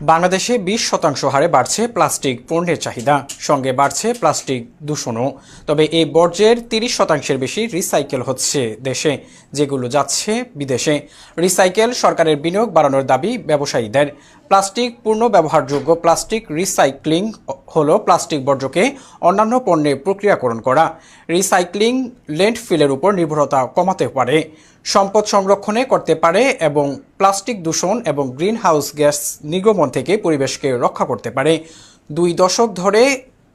বাংলাদেশে বিশ শতাংশ হারে বাড়ছে প্লাস্টিক পণ্যের চাহিদা। সঙ্গে বাড়ছে প্লাস্টিক দূষণও। তবে এই বর্জ্যের তিরিশ শতাংশের বেশি রিসাইকেল হচ্ছে দেশে, যেগুলো যাচ্ছে বিদেশে। রিসাইকেল সরকারের বিনিয়োগ বাড়ানোর দাবি ব্যবসায়ীদের। প্লাস্টিক পূর্ণ ব্যবহারযোগ্য প্লাস্টিক রিসাইক্লিং হলো প্লাস্টিক বর্জ্যকে অন্যান্য পণ্যে প্রক্রিয়াকরণ করা। রিসাইক্লিং ল্যান্ডফিলের উপর নির্ভরতা কমাতে পারে। সম্পদ সংরক্ষণে করতে পারে এবং প্লাস্টিক দূষণ এবং গ্রিন হাউস গ্যাস নির্গমন থেকে পরিবেশকে রক্ষা করতে পারে। দুই দশক ধরে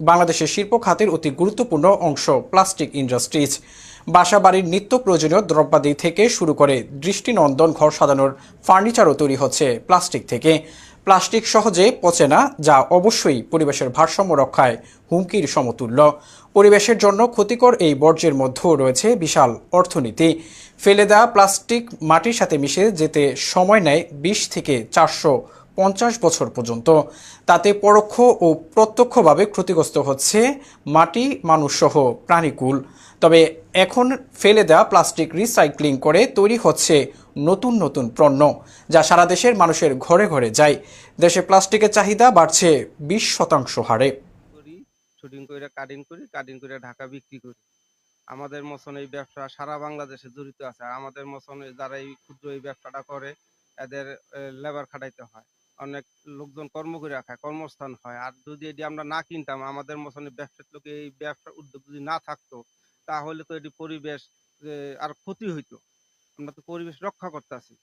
বাংলাদেশের শিল্প খাতের অতি গুরুত্বপূর্ণ অংশ প্লাস্টিক ইন্ডাস্ট্রিজ। বাসাবাড়ির নিত্য প্রয়োজনীয় দ্রব্যাদি থেকে শুরু করে দৃষ্টিনন্দন ঘর সাজানোর ফার্নিচারও তৈরি হচ্ছে প্লাস্টিক থেকে। প্লাস্টিক সহজে পচে না, যা অবশ্যই পরিবেশের ভারসাম্য রক্ষায় হুমকির সমতুল্য। পরিবেশের জন্য ক্ষতিকর এই বর্জ্যের মধ্যেও রয়েছে বিশাল অর্থনীতি। ফেলে দেওয়া প্লাস্টিক মাটির সাথে মিশে যেতে সময় নেয় বিশ থেকে চারশো পঞ্চাশ বছর পর্যন্ত। তাতে পরোক্ষ ও প্রত্যক্ষভাবে ক্ষতিগ্রস্ত হচ্ছে মাটি, মানুষসহ প্রাণীকুল। তবে এখন ফেলে দেওয়া প্লাস্টিক রিসাইক্লিং করে তৈরি হচ্ছে নতুন নতুন পণ্য, যা সারা দেশের মানুষের ঘরে ঘরে যায়। দেশে প্লাস্টিকের চাহিদা বাড়ছে বিশ শতাংশ হারে। শুটিং করে কাটিং করি, কাটিং করে ঢাকা বিক্রি করি। আমাদের মতন এই ব্যবসা সারা বাংলাদেশে জড়িত আছে। আমাদের মতন যারা এই ক্ষুদ্র এই ব্যবসাটা করে, এদের লেবার খাটাইতে হয়। অনেক লোকজন কর্ম করে রাখায় কর্মস্থান হয়। আর যদি এটি আমরা না কিনতাম, আমাদের মতন ব্যবসার লোকে এই ব্যবসার উদ্যোগ যদি না থাকতো, তাহলে তো এটি পরিবেশ আর ক্ষতি হইতো। আমরা তো পরিবেশ রক্ষা করতেছি।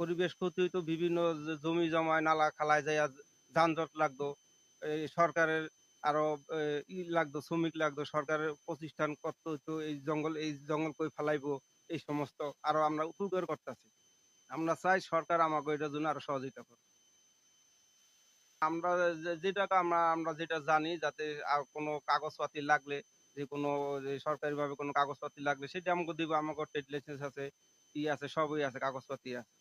পরিবেশ ক্ষতি হইতো, বিভিন্ন জমি জমায় নালা খালায় যাইয়া যানজট লাগতো এই সরকারের আরও ই লাগতো, শ্রমিক লাগতো, সরকারের প্রতিষ্ঠান করতে হইতো, এই জঙ্গল এই জঙ্গল কই ফেলাইবো, এই সমস্ত আরও আমরা উপকার করতেছি। আমরা চাই সরকার আমাকে এটার জন্য আরও সহযোগিতা করে আমরা যেটা আমরা আমরা যেটা জানি যাতে আর কোনো কাগজপাতি লাগলে, যে কোনো সরকারি ভাবে কোনো কাগজপাতি লাগলে সেটা আমাকে দিব, আমাকে ট্রেড লাইসেন্স আছে, ই আছে, সবই আছে, কাগজপাতি আছে।